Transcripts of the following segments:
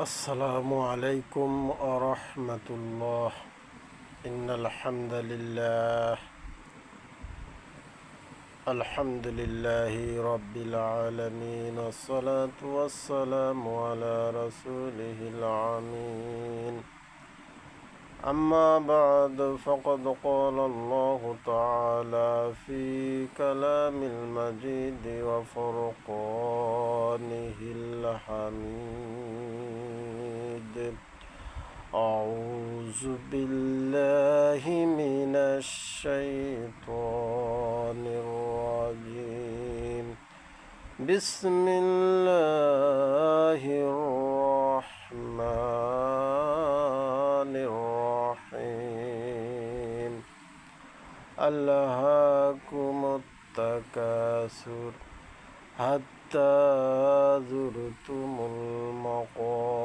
السلام عليكم ورحمة الله إن الحمد لله الحمد لله رب العالمين والصلاة والسلام على رسوله العمين أما بعد فقد قال الله تعالى في كلام المجيد وفرقانه الحميد أعوذ بالله من الشيطان الرجيم بسم الله الرحمن الرحيم ألهاكم التكاثر حتى زرتم المقابر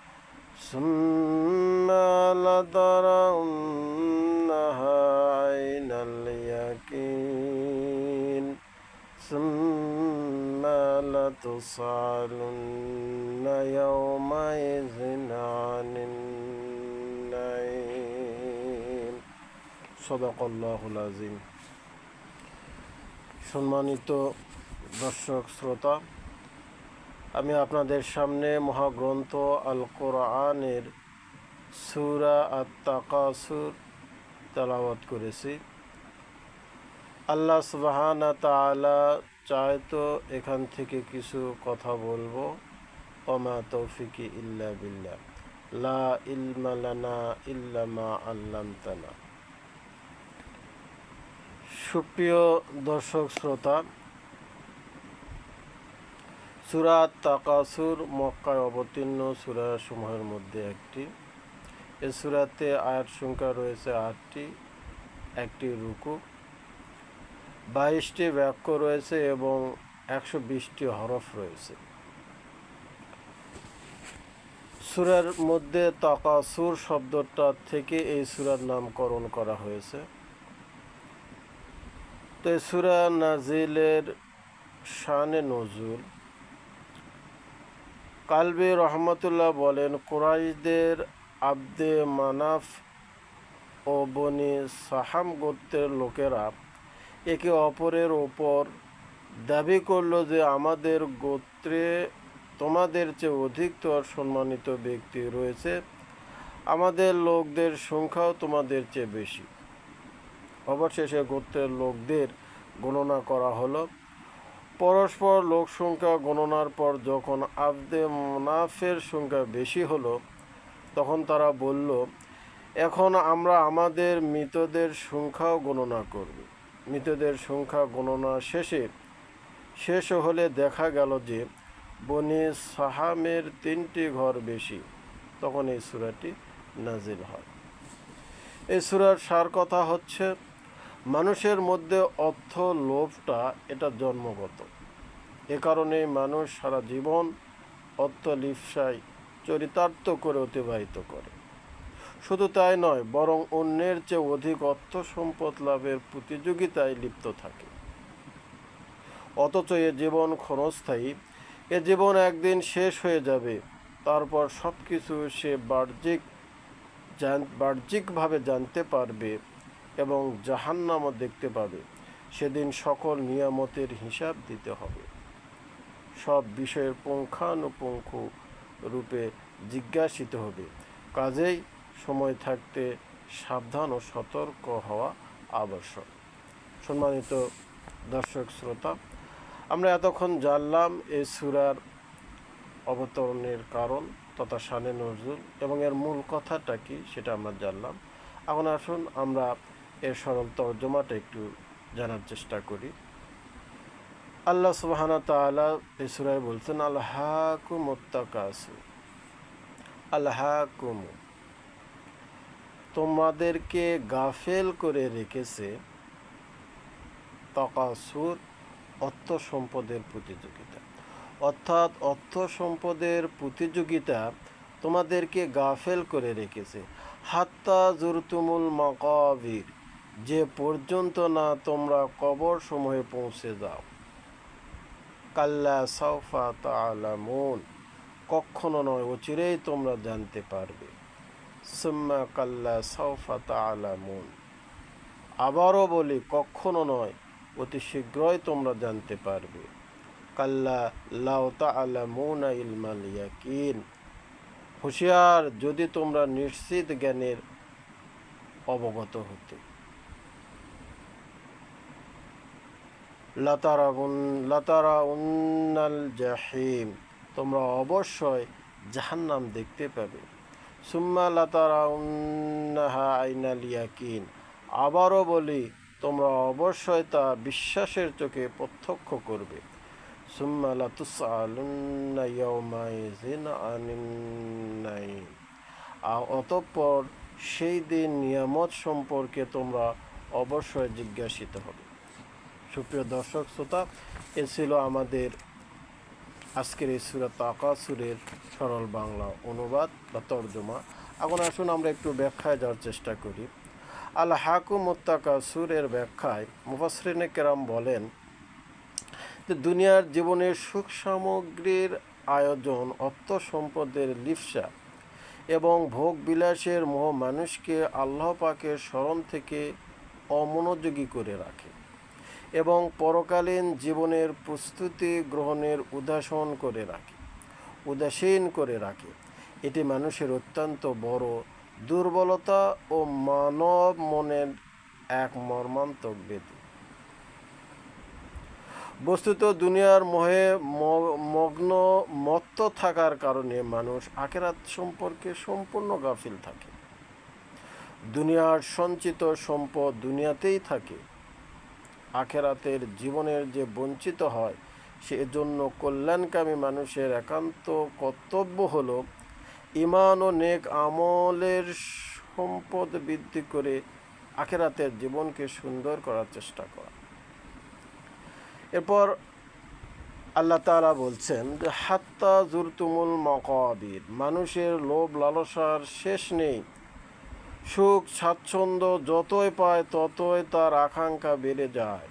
ثم لترونها عين اليقين ثم لتسألن يومئذ عن النعيم صدق الله العظيم সম্মানিত দর্শক শ্রোতা আমি আপনাদের সামনে মহাগ্রন্থ আল কোরআনের সুরা আত্মাকাসুর তেলাওয়াত করেছি। আল্লাহ সুবাহানা তালা চায় তো এখান থেকে কিছু কথা বলব। ওমা তৌফিকি ইল্লা বিল্লা লা ইলমা লানা ইল্লামা আল্লামতানা। সুপ্রিয় দর্শক, শ্রোতা সুরাত তাকাসুর মক্কায় অবতীর্ণ সুরাসমূহের মধ্যে একটি। এ সুরাতে আয়াত সংখ্যা রয়েছে আটটি, একটি রুকু, বাইশটি বাক্য রয়েছে এবং একশো বিশটি হরফ রয়েছে। সুরার মধ্যে তাকাসুর শব্দটা থেকে এই সুরার নামকরণ করা হয়েছে। তো সুরা নাজিলের শানে নজুল। কালবে রহমতুল্লাহ বলেন, কোরাইশদের আব্দে মানাফ ও বনি সাহাম গোত্রের লোকেরা একে অপরের ওপর দাবি করল যে আমাদের গোত্রে তোমাদের চেয়ে অধিকতর সম্মানিত ব্যক্তি রয়েছে, আমাদের লোকদের সংখ্যাও তোমাদের চেয়ে বেশি। অবশেষে গোত্রের লোকদের গণনা করা হলো। পরস্পর লোক সংখ্যা গণনার পর যখন আবদে মুনাফের সংখ্যা বেশি হলো, তখন তারা বলল, এখন আমরা আমাদের মৃতদের সংখ্যাও গণনা করব। মৃতদের সংখ্যা গণনা শেষে শেষ হলে দেখা গেল যে বনি সাহামের তিনটি ঘর বেশি। তখন এই সুরাটি নাজিল হয়। এই সুরার সার কথা হচ্ছে মানুষের মধ্যে অর্থ লোভটা এটা জন্মগত। এ কারণে মানুষ সারা জীবন অর্থ লিপসায় চরিতার্থ করে অতিবাহিত করে। শুধু তাই নয়, বরং অন্যের চেয়ে অধিক অর্থ সম্পদ লাভের প্রতিযোগিতায় লিপ্ত থাকে। অথচ এ জীবন ক্ষণস্থায়ী, এ জীবন একদিন শেষ হয়ে যাবে, তারপর সব কিছু সে বাহ্যিক বাহ্যিকভাবে জানতে পারবে এবং জাহান্নামও দেখতে পাবে। সেদিন সকল নিয়ামতের হিসাব দিতে হবে। সব বিষয়ের পুঙ্খানুপুঙ্খ রূপে জিজ্ঞাসিত হবে। কাজেই সময় থাকতে সাবধান ও সতর্ক হওয়া আবশ্যক। সম্মানিত দর্শক শ্রোতা, আমরা এতক্ষণ জানলাম এই সুরার অবতরণের কারণ তথা সানে নজরুল এবং এর মূল কথাটা কি সেটা আমরা জানলাম। এখন আসুন আমরা এর সরল তর্জমাটা একটু জানার চেষ্টা করি। আল্লাহ সুবাহানা তালা এই সুরায় বলছেন আল্লাহ কুমত্তাকাসু আল্লাহ কুমু তোমাদেরকে গাফেল করে রেখেছে তকাসুর, অর্থ সম্পদের প্রতিযোগিতা। অর্থাৎ অর্থ সম্পদের প্রতিযোগিতা তোমাদেরকে গাফেল করে রেখেছে। হাত্তা জুরতুমুল মাকাবির যে পর্যন্ত না তোমরা কবর সময়ে পৌঁছে যাও। কাল্লা সাউফা তালামুন কখনো নয়, অচিরেই তোমরা জানতে পারবে। সুম্মা কাল্লা সাউফা তালামুন আবারও বলি, কখনো নয়, অতি শীঘ্রই তোমরা জানতে পারবে। কাল্লা লাউ তালামুনা ইলমাল ইয়াকিন। হুঁশিয়ার, যদি তোমরা নিশ্চিত জ্ঞানের অবগত হতে। লাতারাউন্নাল জাহিম, তোমরা অবশ্যই জাহান্নাম দেখতে পাবে। সুম্মা লাতারাউন্নাহা আইনাল ইয়াকিন, আবারও বলি, তোমরা অবশ্যই তা বিশ্বাসের চোখে প্রত্যক্ষ করবে। সুম্মা আনিন নাঈম আর অতঃপর সেই দিন নিয়ামত সম্পর্কে তোমরা অবশ্যই জিজ্ঞাসিত হবে। সুপ্রিয় দর্শক, শ্রোতা, এ ছিল আমাদের আজকের এই সুরাত আকাসুরের সরল বাংলা অনুবাদ বা তর্জমা। এখন আসুন আমরা একটু ব্যাখ্যায় যাওয়ার চেষ্টা করি। আল হাকু মোত্তাকা সুরের ব্যাখ্যায় মুফাসরিনে কেরাম বলেন যে, দুনিয়ার জীবনের সুখ সামগ্রীর আয়োজন, অর্থ সম্পদের লিপসা এবং ভোগ বিলাসের মোহ মানুষকে আল্লাহ পাকের স্মরণ থেকে অমনোযোগী করে রাখে। এবং পরকালীন জীবনের প্রস্তুতি গ্রহণের উদাসন করে রাখে। উদাসীন করে রাখে। এটি মানুষের অত্যন্ত বড় দুর্বলতা ও মানব মনের এক মর্মান্তক বেদি বস্তুত দুনিয়ার মোহে মগ্ন, মত্ত থাকার কারণে মানুষ আখেরাত সম্পর্কে সম্পূর্ণ গাফিল থাকে। দুনিয়ার সঞ্চিত সম্পদ দুনিয়াতেই থাকে। আখেরাতের জীবনের যে বঞ্চিত হয়, সেজন্য কল্যাণকামী মানুষের একান্ত কর্তব্য হলো ইমান ও নেক আমলের সম্পদ বৃদ্ধি করে আখেরাতের জীবনকে সুন্দর করার চেষ্টা করা। এরপর আল্লাহ তাআলা বলছেন যে, হাত্তা জুরতুমুল মকাবির, মানুষের লোভ লালসার শেষ নেই। সুখ, স্বাচ্ছন্দ্য যতই পায়, ততই তার আকাঙ্ক্ষা বেড়ে যায়।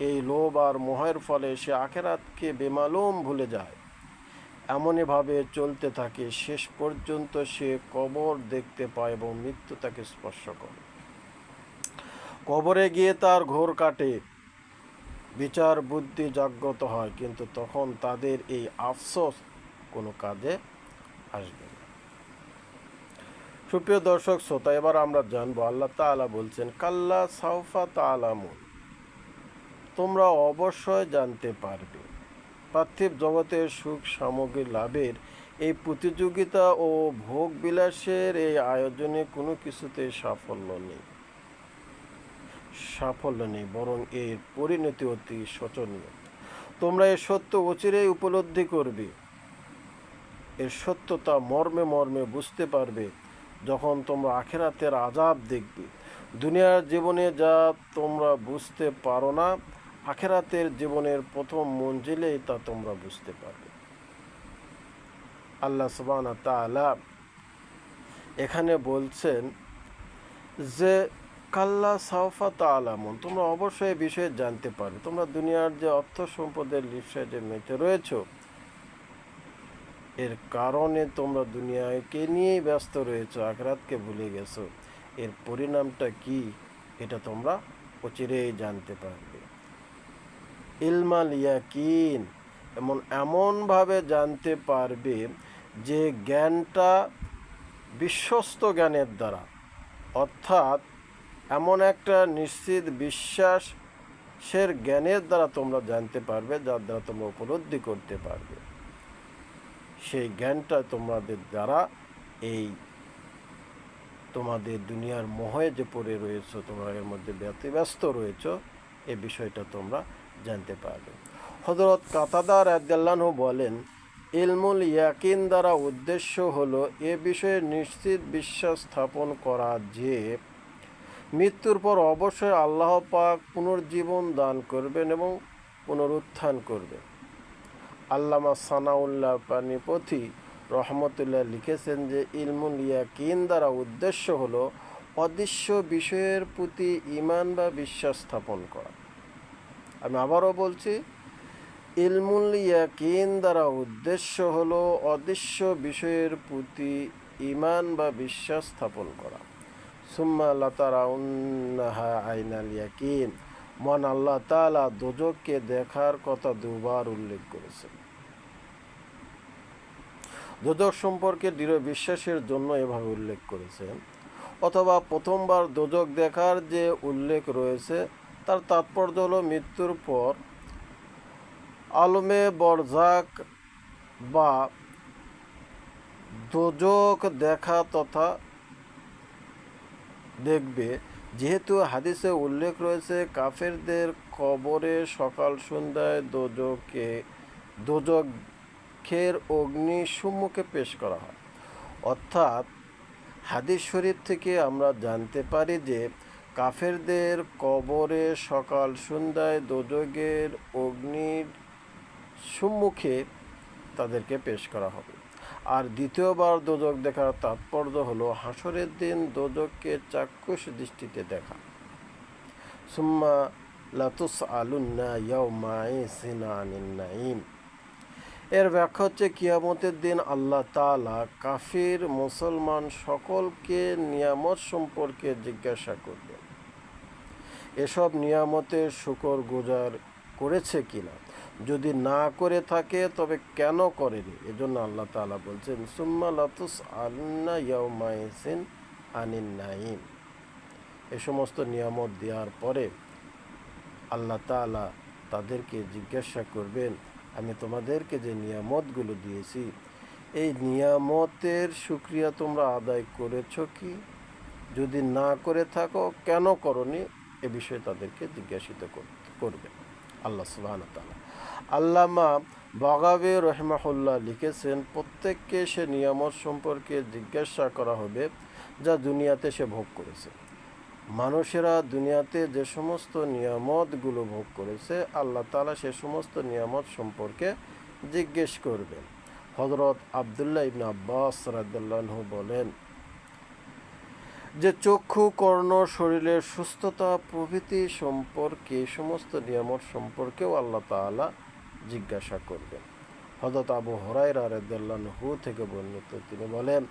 এই লোভ আর মোহের ফলে সে আখেরাতকে বেমালুম ভুলে যায়। এমনইভাবে চলতে থাকে, শেষ পর্যন্ত সে কবর দেখতে পায় এবং মৃত্যু তাকে স্পর্শ করে। কবরে গিয়ে তার ঘোর কাটে, বিচার বুদ্ধি জাগ্রত হয়, কিন্তু তখন তাদের এই আফসোস কোনো কাজে আসবে সুপ্রিয় দর্শক, শ্রোতা, এবার আমরা জানব, আল্লাহ তাআলা বলছেন, কাল্লা সাউফা তালামুন তোমরা অবশ্যই জানতে পারবে, পার্থিব জগতের সুখ সামগ্রী লাভের এই প্রতিযোগিতা ও ভোগ বিলাসের এই আয়োজনে কোনো কিছুতে সাফল্য নেই। সাফল্য নেই, বরং এর পরিণতি অতি শোচনীয়। তোমরা এর সত্য অচিরেই উপলব্ধি করবে। এর সত্যতা মর্মে মর্মে বুঝতে পারবে। যখন তোমরা আখেরাতের আজাব দেখবে, দুনিয়ার জীবনে যা তোমরা বুঝতে পারো না, আখেরাতের জীবনের প্রথম মঞ্জিলেই তা তোমরা বুঝতে পারবে। আল্লাহ সুবহানাহু ওয়া তাআলা এখানে বলছেন যে, কাল্লা সাউফা তালামুন তোমরা অবশ্যই বিষয়ে জানতে পারবে। তোমরা দুনিয়ার যে অর্থ সম্পদের লিপসায় যে মেতে রয়েছো এর কারণে তোমরা দুনিয়াকে নিয়েই ব্যস্ত রয়েছো, আখরাতকে ভুলে গেছো। এর পরিণামটা কি, এটা তোমরা অচিরেই জানতে পারবে। ইলমাল ইয়াকিন, এমন এমনভাবে জানতে পারবে যে জ্ঞানটা বিশ্বস্ত জ্ঞানের দ্বারা। অর্থাৎ এমন একটা নিশ্চিত বিশ্বাসের জ্ঞানের দ্বারা তোমরা জানতে পারবে, যার দ্বারা তোমরা উপলব্ধি করতে পারবে। সেই জ্ঞানটা তোমাদের দ্বারা এই তোমাদের দুনিয়ার মোহে যে পড়ে রয়েছে, তোমরা এর মধ্যে ব্যতিব্যস্ত রয়েছ, এ বিষয়টা তোমরা জানতে পারবে। হজরত কাতাদার আদাল্লাহ বলেন, ইলমুল ইয়াকিন দ্বারা উদ্দেশ্য হলো এ বিষয়ে নিশ্চিত বিশ্বাস স্থাপন করা যে, মৃত্যুর পর অবশ্যই আল্লাহ পাক পুনর্জীবন দান করবেন এবং পুনরুত্থান করবেন। আল্লামা সানাউল্লাহ পানিপথি রহমতুল্লাহ লিখেছেন যে ইলমুল ইয়াকিন দ্বারা উদ্দেশ্য হল অদৃশ্য বিষয়ের প্রতি ইমান বা বিশ্বাস স্থাপন করা। আমি আবারও বলছি, ইলমুল ইয়াকিন দ্বারা উদ্দেশ্য হল অদৃশ্য বিষয়ের প্রতি ইমান বা বিশ্বাস স্থাপন করা। সুম্মা লাতারা উন্নাহা আইনাল ইয়াকিন। মন আল্লাহ তাআলা দোজককে দেখার কথা দুবার উল্লেখ করেছেন। দোজক সম্পর্কে দৃঢ় বিশ্বাসের জন্য এভাবে উল্লেখ করেছেন অথবা প্রথমবার দোজক দেখার যে উল্লেখ রয়েছে, তার তাৎপর্য হল মৃত্যুর পর আলমে বরজাক বা দোজক দেখা তথা দেখবে। যেহেতু হাদিসে উল্লেখ রয়েছে, কাফেরদের কবরে সকাল সন্ধ্যায় দোজকে দোজকের অগ্নি সম্মুখে পেশ করা হয়। অর্থাৎ হাদিস শরীফ থেকে আমরা জানতে পারি যে কাফেরদের কবরে সকাল সন্ধ্যায় দোজগের অগ্নির সম্মুখে তাদেরকে পেশ করা হবে। আর দ্বিতীয়বার দোজক দেখার তাৎপর্য হলো হাসরের দিন দোজককে চাক্ষুষ দৃষ্টিতে দেখা। সুম্মা লাতুস আলুন্না ইয়াউমাই সিনানিন নাইম এর ব্যাখ্যা হচ্ছে কিয়ামতের দিন আল্লাহ তাআলা কাফির, মুসলমান সকলকে নিয়ামত সম্পর্কে জিজ্ঞাসা করবেন এসব নিয়ামতের শুকর গুজার করেছে কিনা? যদি না করে থাকে, তবে কেন করেনি? এজন্য আল্লাহ তাআলা বলছেন, সুম্মা লাতুস ইয়াউমাইসিন আনিন নাইম এ সমস্ত নিয়ামত দেওয়ার পরে আল্লাহ তাআলা তাদেরকে জিজ্ঞাসা করবেন আমি তোমাদেরকে যে নিয়ামতগুলো দিয়েছি, এই নিয়ামতের সুক্রিয়া তোমরা আদায় করেছ কি? যদি না করে থাকো, কেন করনি? এ বিষয়ে তাদেরকে জিজ্ঞাসিত করবে। আল্লাহ সুবাহ তাআলা। আল্লামা বাগাবে রহমাহুল্লাহ লিখেছেন, প্রত্যেককে সে নিয়ামত সম্পর্কে জিজ্ঞাসা করা হবে, যা দুনিয়াতে সে ভোগ করেছে। মানুষেরা দুনিয়াতে যে সমস্ত নিয়ামতগুলো ভোগ করেছে, আল্লাহ তাআলা সে সমস্ত নিয়ামত সম্পর্কে জিজ্ঞেস করবেন। হজরত আবদুল্লাহ ইবনে আব্বাস রাদিয়াল্লাহু বলেন, যে চক্ষু, কর্ণ, শরীরের সুস্থতা, প্রভৃতি সম্পর্কে, সমস্ত নিয়ামত সম্পর্কেও আল্লাহ তাআলা জিজ্ঞাসা করবেন। হজরত আবু হরাইরা রাদিয়াল্লাহু থেকে বর্ণিত তিনি বলেন,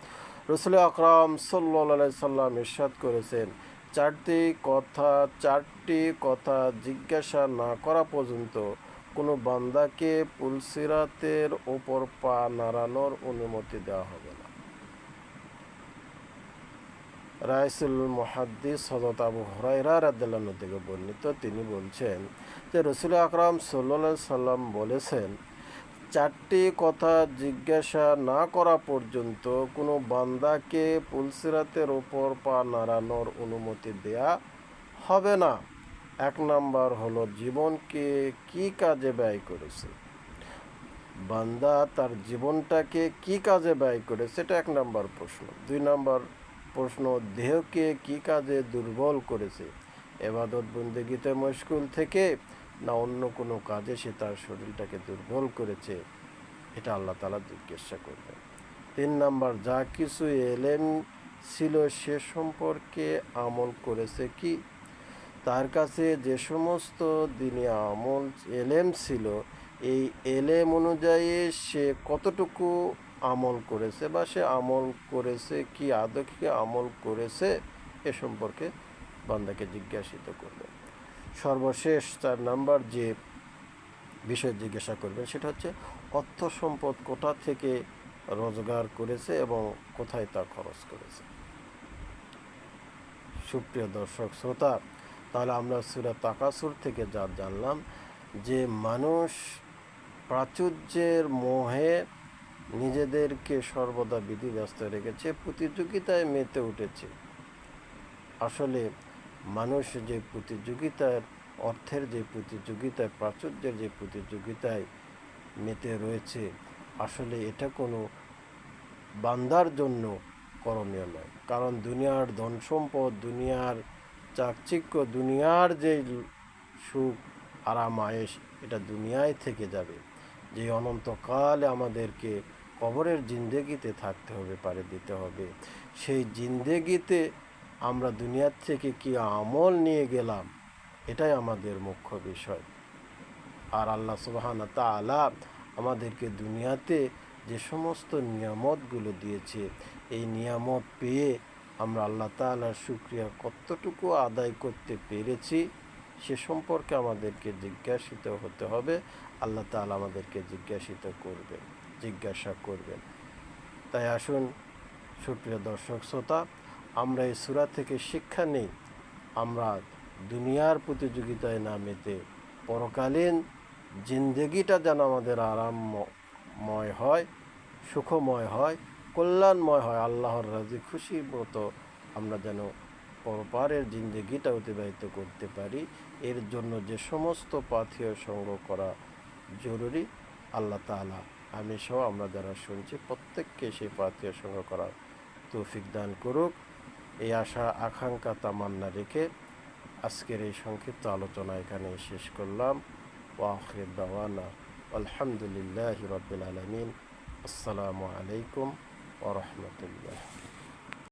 রসুল আকরাম সাল্লাহ সাল্লাম ইরশাদ করেছেন চারটি কথা চারটি কথা জিজ্ঞাসা না করা পর্যন্ত কোনো বান্দাকে পুলসিরাতের ওপর পা নাড়ানোর অনুমতি দেওয়া হবে না। রাইসুল মুহাদ্দিস হজরত আবু হরাইরা রাদিয়াল্লাহু থেকে বর্ণিত তিনি বলছেন যে রসুল আকরাম সাল্লাহ সাল্লাম বলেছেন চারটি কথা জিজ্ঞাসা না করা পর্যন্ত কোনো বান্দাকে পুলসিরাতের ওপর পা নাড়ানোর অনুমতি দেয়া হবে না। এক নাম্বার হলো, জীবনকে কি কাজে ব্যয় করেছে? বান্দা তার জীবনটাকে কি কাজে ব্যয় করেছে এটা এক নাম্বার প্রশ্ন। দুই নাম্বার প্রশ্ন, দেহকে কি কাজে দুর্বল করেছে? এবাদত বন্দেগীতে মশগুল থেকে না, অন্য কোনো কাজে সে তার শরীরটাকে দুর্বল করেছে, এটা আল্লাহ তালা জিজ্ঞাসা করবেন। তিন নাম্বার, যা কিছু এলেম ছিল সে সম্পর্কে আমল করেছে কি? তার কাছে যে সমস্ত দিনে আমল এলেম ছিল, এই এলেম অনুযায়ী সে কতটুকু আমল করেছে বা সে আমল করেছে কি, আদৌ কি আমল করেছে, এ সম্পর্কে বান্দাকে জিজ্ঞাসিত করবে সর্বশেষ চার নাম্বার যে বিষয় জিজ্ঞাসা করবেন, সেটা হচ্ছে অর্থ সম্পদ কোথা থেকে রোজগার করেছে এবং কোথায় তা খরচ করেছে। সুপ্রিয় দর্শক শ্রোতা, তাহলে আমরা সুরা তাকাসুর থেকে যা জানলাম যে মানুষ প্রাচুর্যের মোহে নিজেদেরকে সর্বদা বিধিব্যস্ত রেখেছে, প্রতিযোগিতায় মেতে উঠেছে। আসলে মানুষ যে প্রতিযোগিতার অর্থের যে প্রতিযোগিতায়, প্রাচুর্যের যে প্রতিযোগিতায় মেতে রয়েছে, আসলে এটা কোনো বান্দার জন্য করণীয় নয়। কারণ দুনিয়ার ধন সম্পদ দুনিয়ার চাকচিক্য, দুনিয়ার যে সুখ, আরাম আয়েস এটা দুনিয়ায় থেকে যাবে। যে অনন্তকালে আমাদেরকে কবরের জিন্দেগিতে থাকতে হবে পারে দিতে হবে। সেই জিন্দেগিতে আমরা দুনিয়ার থেকে কি আমল নিয়ে গেলাম? এটাই আমাদের মুখ্য বিষয়। আর আল্লাহ সুবাহানা তালা আমাদেরকে দুনিয়াতে যে সমস্ত নিয়ামতগুলো দিয়েছে, এই নিয়ামত পেয়ে আমরা আল্লাহ তালার শুক্রিয়া কতটুকু আদায় করতে পেরেছি, সে সম্পর্কে আমাদেরকে জিজ্ঞাসিত হতে হবে। আল্লাহ তালা আমাদেরকে জিজ্ঞাসিত করবেন জিজ্ঞাসা করবেন। তাই আসুন, সুপ্রিয় দর্শক, শ্রোতা আমরা এই সুরা থেকে শিক্ষা নেই। আমরা দুনিয়ার প্রতিযোগিতায় না মেতে পরকালীন জিন্দেগিটা যেন আমাদের আরামময় হয়, সুখময় হয়, কল্যাণময় হয়। আল্লাহর রাজি খুশি মতো আমরা যেন পরপারের জিন্দেগিটা অতিবাহিত করতে পারি। এর জন্য যে সমস্ত পাথিয় সংগ্রহ করা জরুরি, আল্লাহ তাআলা আমি সহ আমরা যারা শুনছি, প্রত্যেককে সেই পাথিয় সংগ্রহ করার তৌফিক দান করুক। এই আশা, আকাঙ্ক্ষা, তামান্না রেখে আজকের এই সংক্ষিপ্ত আলোচনা এখানে শেষ করলাম। ওয়াখির দাওয়ানা। আলহামদুলিল্লাহ রবিল আলমিন। আসসালামু আলাইকুম ওরহমতুল্লাহ